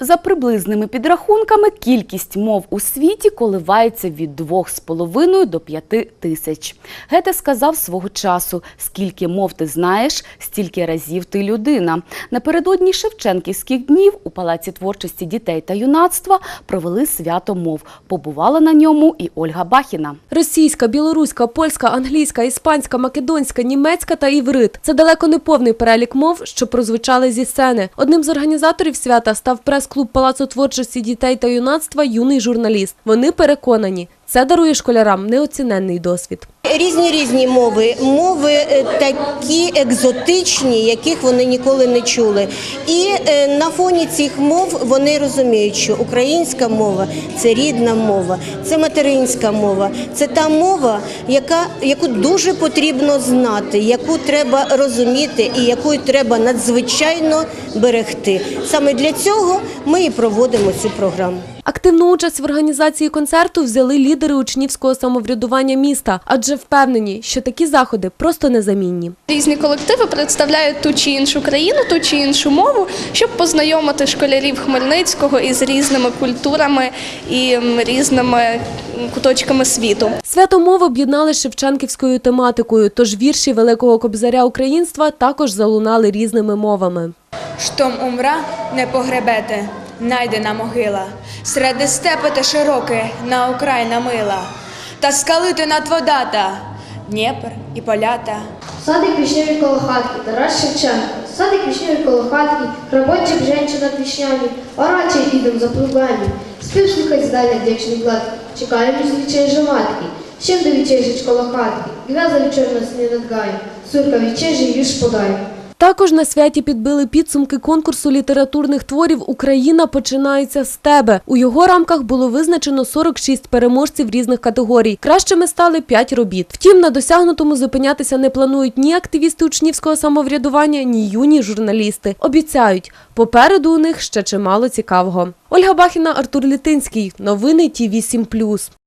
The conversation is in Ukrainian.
За приблизними підрахунками, кількість мов у світі коливається від 2,5 до 5 тисяч. Гете сказав свого часу: скільки мов ти знаєш, стільки разів ти людина. Напередодні Шевченківських днів у Палаці творчості дітей та юнацтва провели свято мов. Побувала на ньому і Ольга Бахіна. Російська, білоруська, польська, англійська, іспанська, македонська, німецька та іврит – це далеко не повний перелік мов, що прозвучали зі сцени. Одним з організаторів свята став прес-клуб Палацу творчості дітей та юнацтва «Юний журналіст». Вони переконані, це дарує школярам неоціненний досвід. Різні різні мови, мови е, такі екзотичні, яких вони ніколи не чули. І е, на фоні цих мов вони розуміють, що українська мова це рідна мова, це материнська мова, це та мова, яка яку дуже потрібно знати, яку треба розуміти і яку треба надзвичайно берегти. Саме для цього ми і проводимо цю програму. Активну участь в організації концерту взяли лідери учнівського самоврядування міста, адже впевнені, що такі заходи просто незамінні. Різні колективи представляють ту чи іншу країну, ту чи іншу мову, щоб познайомити школярів Хмельницького із різними культурами і різними куточками світу. Свято мови об'єднали з шевченківською тематикою, тож вірші великого кобзаря українства також залунали різними мовами. Штом умра не погребете, найдена могила, середи степи та широке на Україна мила, та скалити над водата, Дніпр і полята. Садик вишневий коло хатки, Тарас Шевченко. Садик вишневий коло хатки, Работчик женщина вишнями, Ораче ідем за плугами. Спів слухать здаля дячний глад, Чекаємо з вічей же. Ще до вічежич коло хатки, Гвяза вечерна сні над гаєм, Сурка вічежі віж подай. Також на святі підбили підсумки конкурсу літературних творів Україна починається з тебе. У його рамках було визначено 46 переможців різних категорій. Кращими стали 5 робіт. Втім, на досягнутому зупинятися не планують ні активісти учнівського самоврядування, ні юні журналісти. Обіцяють, попереду у них ще чимало цікавого. Ольга Бахіна, Артур Літинський. Новини Ті 8+.